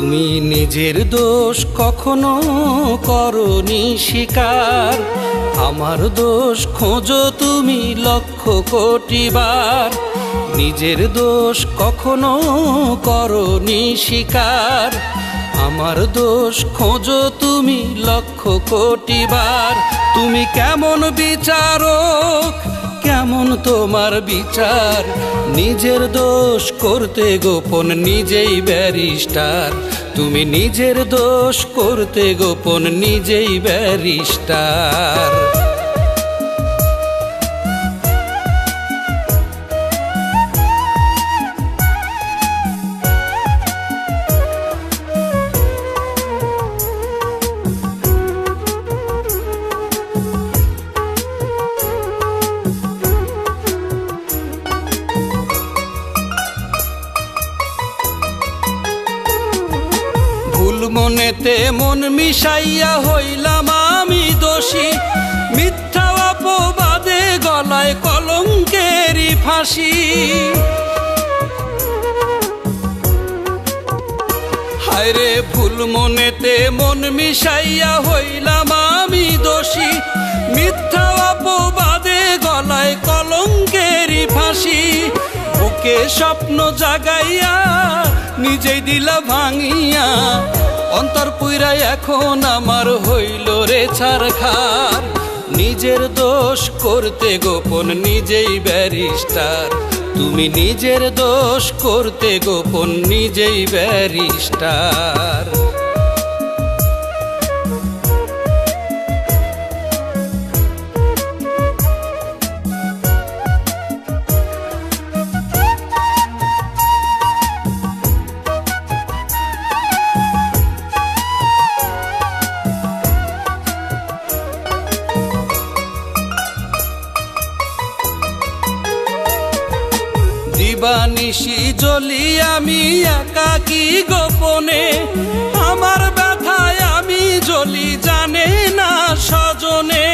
নিজের দোষ কখনো করনি স্বীকার আমার দোষ খোঁজো তুমি লক্ষ কোটিবার নিজের দোষ কখনো করনি স্বীকার আমার দোষ খোঁজো তুমি লক্ষ কোটিবার তুমি কেমন বিচারক? কেমন তোমার বিচার? নিজের দোষ করতে গোপন, নিজেই ব্যারিস্টার। তুমি নিজের দোষ করতে গোপন, নিজেই ব্যারিস্টার। মনেতে মন মিশাইয়া হইলাম আমি দোষী। মিথ্যা অপবাদে গলায় কলঙ্কেরই ফাঁসি। হায়রে ভুল মনেতে মন মিশাইয়া হইলাম আমি দোষী। মিথ্যা অপবাদে গলায় কলঙ্কেরই ফাঁসি। বুকে স্বপ্ন জাগাইয়া নিজেই দিলা ভাঙিয়া অন্তর পুইরা এখন আমার হইল রে ছারখার নিজের দোষ করতে গোপন নিজেই ব্যারিস্টার। তুমি নিজের দোষ করতে গোপন নিজেই ব্যারিস্টার। দিবানিশি জ্বলি আমি একাকি গোপনে? আমার ব্যথায় আমি জ্বলি, জানে না স্বজনে।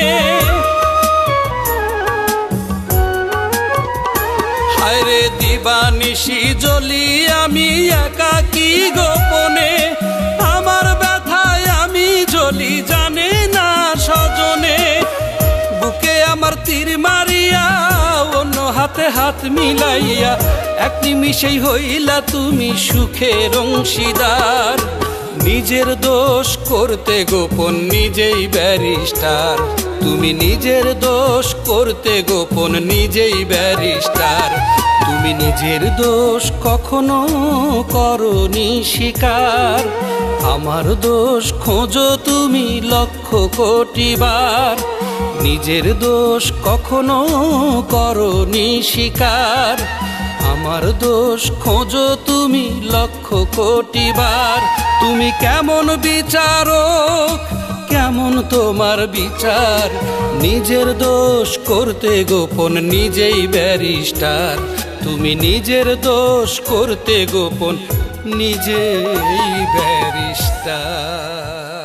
হায়রে দিবানিশি জ্বলি আমি একাকি গোপনে? আমার ব্যথায় আমি জ্বলি, জানে না স্বজনে। বুকে আমার তীর মারিয়া হাতে হাত মিলাইয়া, এক নিমিষেই হইলা তুমি সুখের অংশীদার। নিজের দোষ করতে গোপন, নিজেই ব্যারিস্টার। তুমি নিজের দোষ করতে গোপন, নিজেই ব্যারিস্টার। তুমি নিজের দোষ কখনো করনি শিকার। আমার দোষ খোঁজো তুমি লক্ষ কোটি বার। নিজের দোষ কখনো করনি স্বীকার আমার দোষ খোঁজো তুমি লক্ষ কোটিবার তুমি কেমন বিচারক? কেমন তোমার বিচার? নিজের দোষ করতে গোপন নিজেই ব্যারিস্টার। তুমি নিজের দোষ করতে গোপন নিজেই ব্যারিস্টার।